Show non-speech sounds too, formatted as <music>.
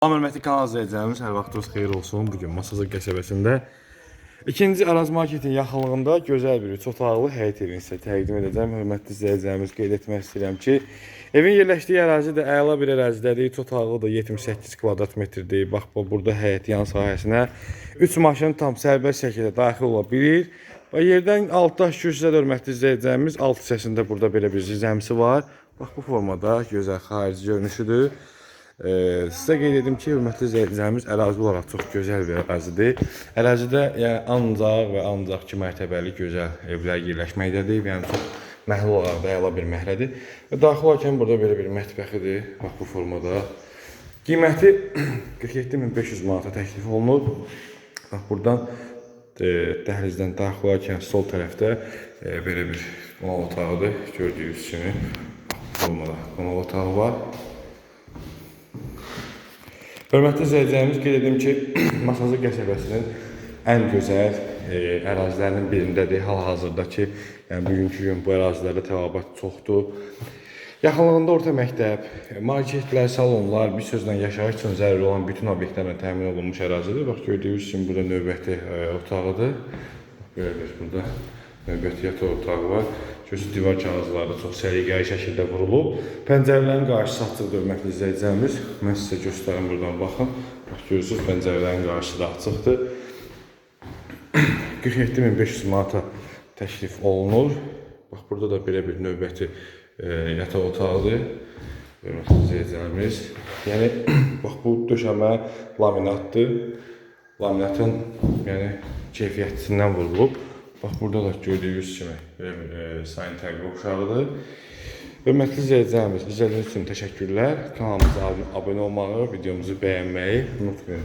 Salam hörmətli kanal izləyicilərimiz, hər vaxtınız xeyir olsun. Bu gün Masazır qəsəbəsində ikinci Araz Marketin yaxınlığında gözəl bir üç otaqlı həyət evini sizə təqdim edəcəm. Hörmətli izləyicilərimiz, qeyd etmək istəyirəm ki, evin yerləşdiyi ərazi də əla bir ərazidədir. Üç otaqlı da 78 kvadrat metrdir. Bax, bu burada həyət yan sahəsinə 3 maşın tam sərbəst şəkildə daxil ola bilir. Və yerdən altda şüşə hörmətli izləyicilərimiz alt hissəsində burada belə bir zəmsi var. Bax bu formada gözəl xarici görünüşüdür. Ee, sizə qeyd edim ki, hörmətli izləyicilərimiz ərazi olaraq çox gözəl bir ərazidir. Ərazidə yəni ancaq və ancaq iki mərtəbəli gözəl evlər yerləşməkdədir. Yəni çox məhəll olaraq da əla bir məhəllədir. Və daxil olarkən burada belə bir mətbəxidir. Bax bu formada. Qiyməti <clears throat> 47500 manata təklif olunur. Bax buradan e, dəhlizdən daxil olarkən sol tərəfdə e, belə bir qonaq otağıdır. Gördüyünüz kimi formada qonaq otağı var. Hörmətli izləyicilərimiz qeyd edim ki, <clears throat> Masazı qəsəbəsinin ən gözəl e, ərazilərinin birindədir. Hal-hazırda ki, yəni bugünkü gün bu ərazilərdə tələbat çoxdur. Yaxınlığında orta məktəb, marketlər, salonlar, bir sözlə yaşayış üçün zəruri olan bütün obyektlərlə təmin olunmuş ərazidir. Bax gördüyünüz kimi burada növbəti e, otağıdır. Bax bir burada otağı var. Gözü divar kağızları çox səliqəli şəkildə vurulub. Pəncərələrin qarşısı açıqdır, hörmətli izləyicilərimiz. Mən sizə göstərim buradan baxın. Bax görürsüz pəncərələrin qarşısı da açıqdır. 47500 manata təklif olunur. Bax burada da belə bir növbəti e, yataq otağıdır. Hörmətli izləyicilərimiz. Yəni <clears throat> bax bu döşəmə laminatdır. Laminatın yəni keyfiyyətindən vurulub. Bax burada da gördüyünüz kimi bir e, sanitar qovşağıdır. Hörmətli izləyicilərimiz, izlədiyiniz üçün təşəkkürlər. Kanalımıza abunə olmağı, videomuzu bəyənməyi unutmayın.